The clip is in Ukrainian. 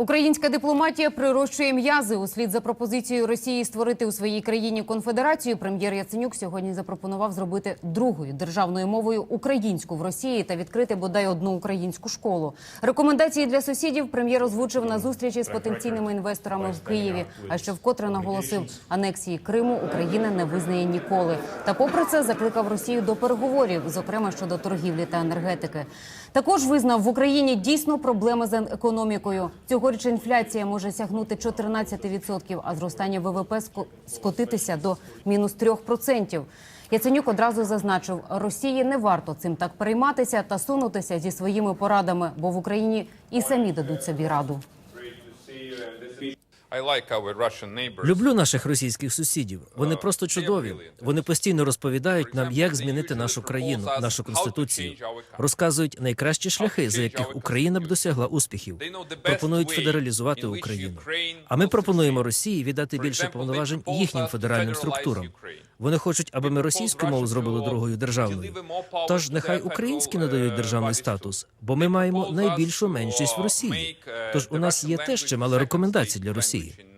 Українська дипломатія прирощує м'язи. Услід за пропозицією Росії створити у своїй країні конфедерацію. Прем'єр Яценюк сьогодні запропонував зробити другою державною мовою українську в Росії та відкрити бодай одну українську школу. Рекомендації для сусідів прем'єр озвучив на зустрічі з потенційними інвесторами в Києві. А що вкотре наголосив, анексії Криму Україна не визнає ніколи. Та попри це закликав Росію до переговорів, зокрема щодо торгівлі та енергетики. Також визнав в Україні дійсно проблеми з економікою. Цьогоріч інфляція може сягнути 14%, а зростання ВВП ско- скотитися до мінус 3%. Яценюк одразу зазначив, Росії не варто цим так перейматися та сунутися зі своїми порадами, бо в Україні і самі дадуть собі раду. Люблю наших російських сусідів. Вони просто чудові. Вони постійно розповідають нам, як змінити нашу країну, нашу конституцію. Розказують найкращі шляхи, за яких Україна б досягла успіхів. Пропонують федералізувати Україну. А ми пропонуємо Росії віддати більше повноважень їхнім федеральним структурам. Вони хочуть, аби ми російську мову зробили другою державною. Тож нехай українські надають державний статус, бо ми маємо найбільшу меншість в Росії. Тож у нас є теж чимало рекомендацій для Росії.